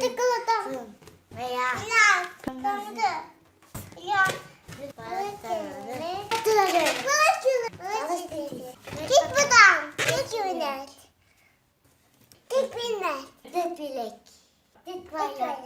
Oldu. Veya. Ya. Kandı. Ya. Git buradan. Git yönet. Git binler. Git bilek. Git bayrak.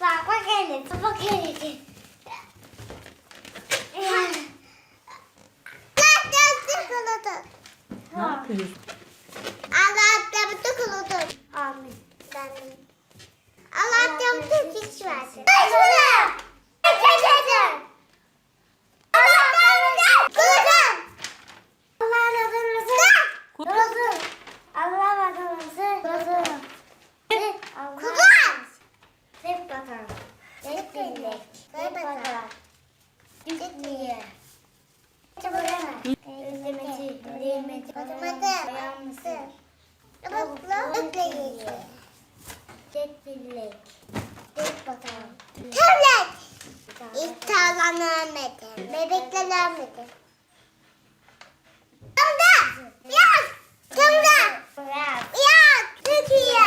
Bak bak hele, bak kılıdı. Ne yapıyorsun? Allah da kılıdı. Amin. Amin. Allah da güç versin. Hep bakalım. Gitmeye. Ödemeci, ödemeci. Ödemeci. Mutlu ödemeci. Tek birlik. Tek bakalım. Tövlet. İhtarlan ölmedi. Bebekler ölmedi. Tımda. Yaz. Tımda. Yaz. Türkiye.